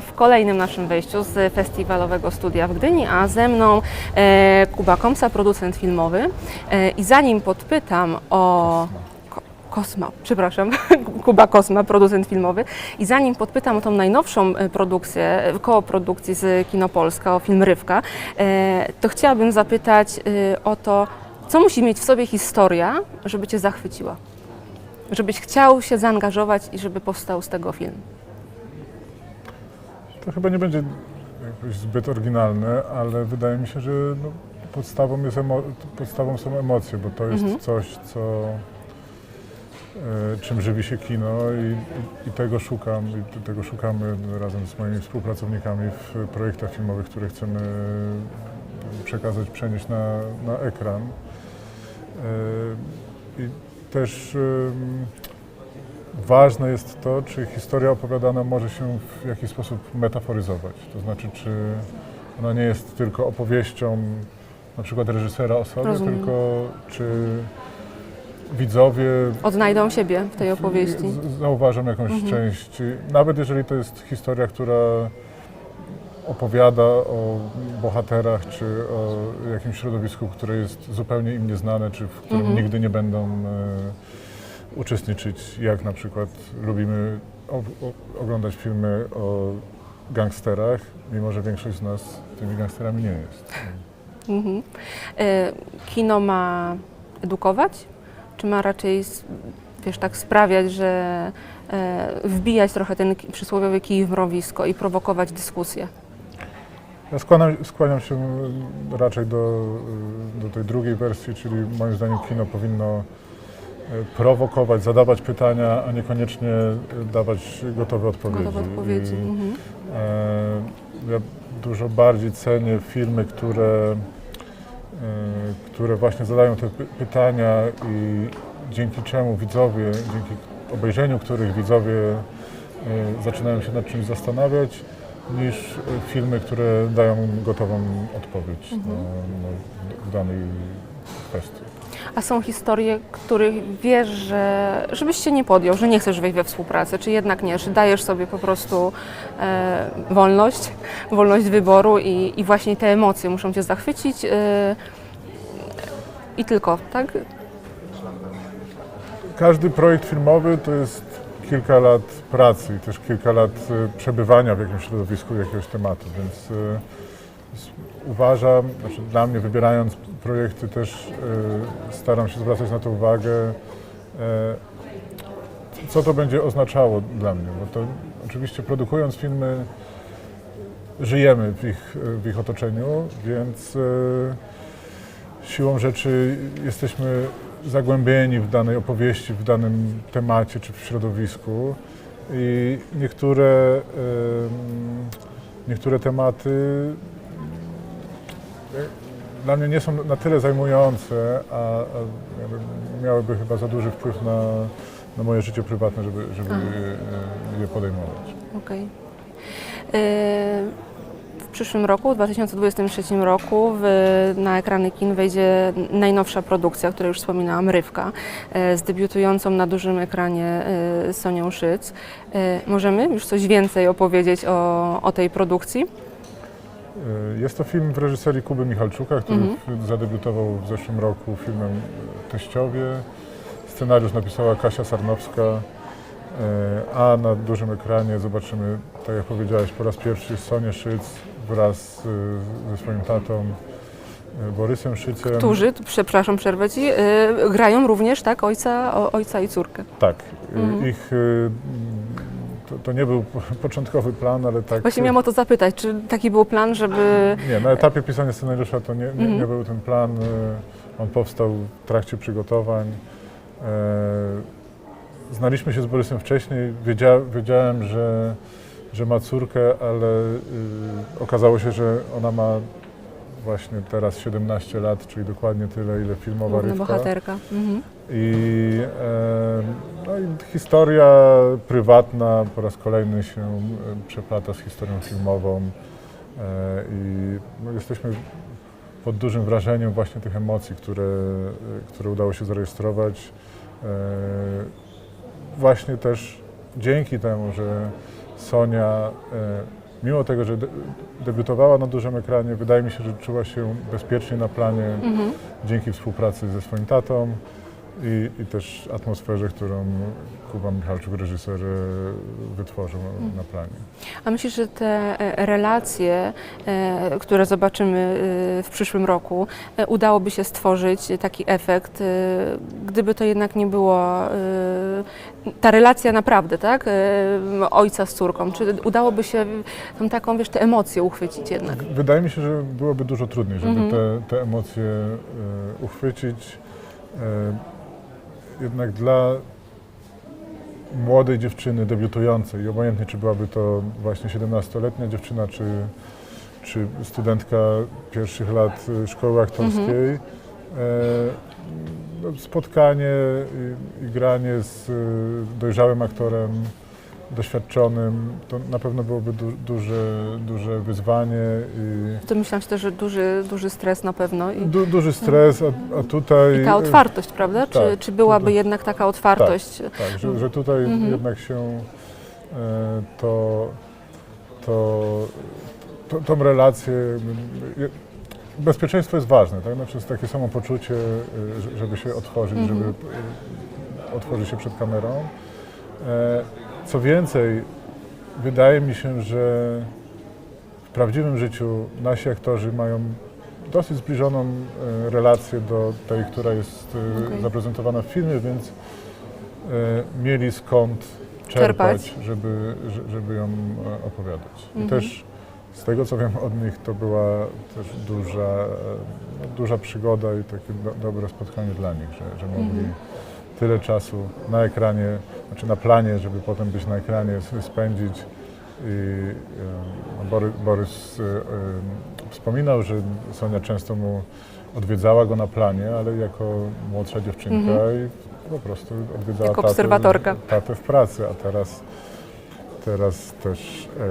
w kolejnym naszym wejściu z festiwalowego studia w Gdyni, a ze mną e, Kuba Komsa, producent filmowy. E, I zanim podpytam o Ko- Kosma, przepraszam, Kuba Kosma, producent filmowy. I zanim podpytam o tą najnowszą e, produkcję, koło produkcji z Kinopolska, o film Rywka, to chciałabym zapytać o to, co musi mieć w sobie historia, żeby Cię zachwyciła? Żebyś chciał się zaangażować i żeby powstał z tego film. To chyba nie będzie jakoś zbyt oryginalne, ale wydaje mi się, że no, podstawą, jest podstawą są emocje, bo to jest Mhm. coś, co, e, czym żywi się kino i, i tego szukam, i tego szukamy razem z moimi współpracownikami w projektach filmowych, które chcemy przekazać, przenieść na, na ekran. E, I też Ważne jest to, czy historia opowiadana może się w jakiś sposób metaforyzować. To znaczy, czy ona nie jest tylko opowieścią na przykład reżysera o sobie, Rozumiem. tylko czy widzowie Odnajdą siebie w tej opowieści. z- zauważą jakąś Mhm. część, nawet jeżeli to jest historia, która opowiada o bohaterach, czy o jakimś środowisku, które jest zupełnie im nieznane, czy w którym Mhm. nigdy nie będą e, uczestniczyć, jak na przykład lubimy oglądać filmy o gangsterach, mimo że większość z nas tymi gangsterami nie jest. Mhm. E, Kino ma edukować, czy ma raczej wiesz, tak sprawiać, że e, wbijać trochę ten przysłowiowy kij w mrowisko i prowokować dyskusję? Ja skłaniam, skłaniam się raczej do, do tej drugiej wersji, czyli moim zdaniem kino powinno prowokować, zadawać pytania, a niekoniecznie dawać gotowe odpowiedzi. Gotowe odpowiedzi. I, Mhm. e, ja dużo bardziej cenię filmy, które, e, które właśnie zadają te py- pytania i dzięki czemu widzowie, dzięki obejrzeniu których widzowie e, zaczynają się nad czymś zastanawiać, niż filmy, które dają gotową odpowiedź Mhm. na, na, w danej kwestii. A są historie, których wiesz, że żebyś się nie podjął, że nie chcesz wejść we współpracę, czy jednak nie, że dajesz sobie po prostu e, wolność, wolność wyboru i, i właśnie te emocje muszą cię zachwycić e, i tylko, tak? Każdy projekt filmowy to jest kilka lat pracy i też kilka lat e, przebywania w jakimś środowisku jakiegoś tematu, więc e, uważam, znaczy dla mnie wybierając projekty też e, staram się zwracać na to uwagę, e, co to będzie oznaczało dla mnie, bo to oczywiście produkując filmy żyjemy w ich, w ich otoczeniu, więc e, siłą rzeczy jesteśmy zagłębieni w danej opowieści, w danym temacie czy w środowisku. I niektóre, niektóre tematy dla mnie nie są na tyle zajmujące, a, a miałyby chyba za duży wpływ na, na moje życie prywatne, żeby, żeby je, je podejmować. Okej. E, W przyszłym roku, w 2023 roku, w, na ekrany kin wejdzie najnowsza produkcja, o której już wspominałam, Rywka, e, z debiutującą na dużym ekranie e, Sonią Szyc. E, Możemy już coś więcej opowiedzieć o, o tej produkcji? Y, Jest to film w reżyserii Kuby Michalczuka, który Mhm. zadebiutował w zeszłym roku filmem y, Teściowie. Scenariusz napisała Kasia Sarnowska, y, a na dużym ekranie zobaczymy, tak jak powiedziałeś, po raz pierwszy Sonię Szyc wraz ze swoim tatą Borysem Szycem. Którzy, przepraszam, przerwę Ci, e, grają również, tak, ojca, ojca i córkę. Tak. Mhm. Ich, to, to nie był początkowy plan, ale tak... Właśnie miałam o to zapytać, czy taki był plan, żeby... Nie, na etapie pisania scenariusza to nie, nie, Mhm. nie był ten plan. y, On powstał w trakcie przygotowań. E, Znaliśmy się z Borysem wcześniej. Wiedzia, wiedziałem, że, że ma córkę, ale y, okazało się, że ona ma właśnie teraz 17 lat, czyli dokładnie tyle, ile filmowa Główna Rywka. bohaterka. Mhm. I, e, no i historia prywatna po raz kolejny się przeplata z historią filmową e, i no, jesteśmy pod dużym wrażeniem właśnie tych emocji, które, które udało się zarejestrować. E, Właśnie też dzięki temu, że Sonia e, mimo tego, że de- debiutowała na dużym ekranie, wydaje mi się, że czuła się bezpiecznie na planie Mhm. dzięki współpracy ze swoim tatą i, i też atmosferze, którą Kuba Michalczuk, reżyser, e, wytworzył na planie. A myślisz, że te e, relacje, e, które zobaczymy w przyszłym roku, udałoby się stworzyć taki efekt, gdyby to jednak nie było ta relacja naprawdę, tak? Ojca z córką. Czy udałoby się tą taką, wiesz, tę emocję uchwycić jednak? Wydaje mi się, że byłoby dużo trudniej, żeby Mhm. te, te emocje uchwycić. Jednak dla młodej dziewczyny debiutującej, obojętnie czy byłaby to właśnie 17-letnia dziewczyna, czy, czy studentka pierwszych lat e, szkoły aktorskiej, e, no, spotkanie i, i granie z e, dojrzałym aktorem, doświadczonym, to na pewno byłoby du, duże, duże wyzwanie i To myślałam też, że duży, duży stres na pewno. I, du, duży stres, a, a tutaj... i ta otwartość, prawda? Czy, tak, czy byłaby to- jednak taka otwartość? Tak, że, że tutaj Mhm. jednak się e, to, to, to, tą relację, bezpieczeństwo jest ważne, tak? Znaczy jest takie samo poczucie, e, że- żeby się otworzyć, Mhm. żeby e, otworzyć się przed kamerą. Co więcej, wydaje mi się, że w prawdziwym życiu nasi aktorzy mają dosyć zbliżoną e, relację do tej, która jest e, Okej. zaprezentowana w filmie, więc e, mieli skąd czerpać, Czerpać. Żeby, że- żeby ją opowiadać. I Mhm. też z tego, co wiem od nich, to była też duża, no, duża przygoda i takie do, dobre spotkanie dla nich, że, że mogli Mhm. tyle czasu na ekranie, znaczy na planie, żeby potem być na ekranie, spędzić. I e, no, Bory, Borys e, e, wspominał, że Sonia często mu odwiedzała go na planie, ale jako młodsza dziewczynka i po prostu odwiedzała Jako obserwatorka. tatę w pracy, a teraz, teraz też e,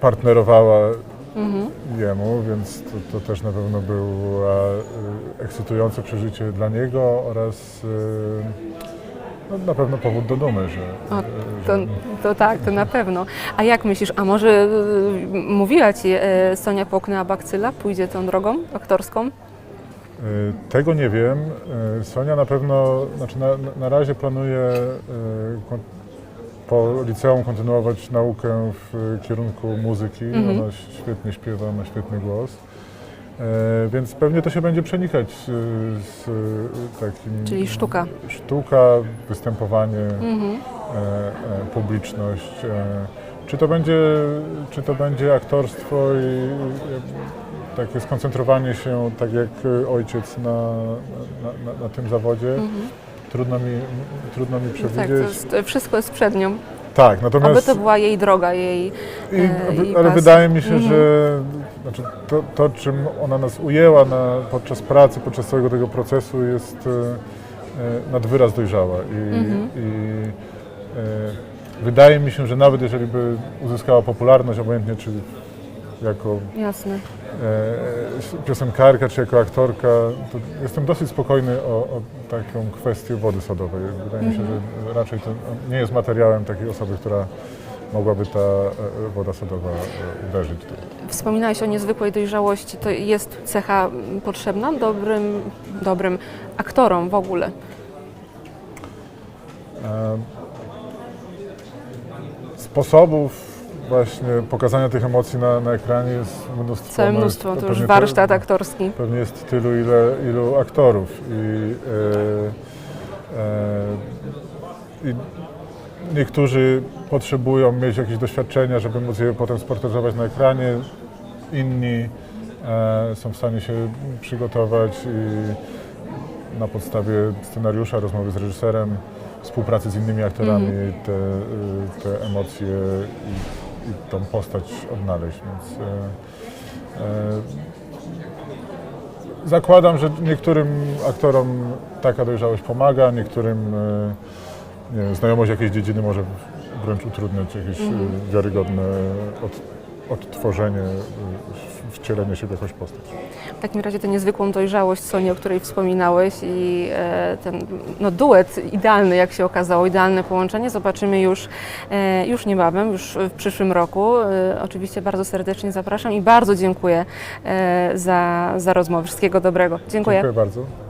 partnerowała Mhm. jemu, więc to, to też na pewno było ekscytujące przeżycie dla niego oraz e, no, na pewno powód do dumy, że, O, To, to tak, to na pewno. A jak myślisz, a może y, mówiła Ci e, Sonia Poknęła-Bakcyla, pójdzie tą drogą aktorską? E, Tego nie wiem. E, Sonia na pewno, znaczy na, na razie planuje po liceum kontynuować naukę w kierunku muzyki. Mhm. Ona świetnie śpiewa, ma świetny głos. E, Więc pewnie to się będzie przenikać z, z takim... Czyli sztuka. Sztuka, występowanie, Mhm. e, e, publiczność. E, czy, to będzie, czy to będzie aktorstwo i e, takie skoncentrowanie się, tak jak e, ojciec na, na, na, na tym zawodzie? Mhm. Trudno mi, trudno mi No tak, to przewidzieć. jest, wszystko jest przed nią. Tak, Aby natomiast... to była jej droga, jej... I, e, i ale pasja. wydaje mi się, Mhm. że znaczy to, to, czym ona nas ujęła na, podczas pracy, podczas całego tego procesu jest e, e, nad wyraz dojrzała. I, Mhm. i e, wydaje mi się, że nawet jeżeli by uzyskała popularność, obojętnie czy jako Jasne. e, piosenkarka, czy jako aktorka, to jestem dosyć spokojny o, o taką kwestię wody sodowej. Wydaje mi się, że raczej to nie jest materiałem takiej osoby, która mogłaby ta e, woda sodowa e, uderzyć. Wspominałeś o niezwykłej dojrzałości. To jest cecha potrzebna dobrym, dobrym aktorom w ogóle. E, Sposobów właśnie pokazania tych emocji na, na ekranie jest mnóstwo. Całe No, mnóstwo, to już warsztat aktorski. Pewnie jest tylu, ile, ilu aktorów. I, e, e, i niektórzy potrzebują mieć jakieś doświadczenia, żeby móc je potem sportretować na ekranie. Inni e, są w stanie się przygotować i na podstawie scenariusza, rozmowy z reżyserem, współpracy z innymi aktorami te, y, te emocje i, i tą postać odnaleźć. Więc, e, e, Zakładam, że niektórym aktorom taka dojrzałość pomaga, niektórym e, nie wiem, znajomość jakiejś dziedziny może wręcz utrudniać jakieś e, wiarygodne od, odtworzenie, wcielenie się w jakąś postać. W takim razie tę niezwykłą dojrzałość Soni, o której wspominałeś i e, ten no, duet idealny, jak się okazało, idealne połączenie zobaczymy już, e, już niebawem, już w przyszłym roku. E, oczywiście bardzo serdecznie zapraszam i bardzo dziękuję za, za rozmowę. Wszystkiego dobrego. Dziękuję. Dziękuję bardzo.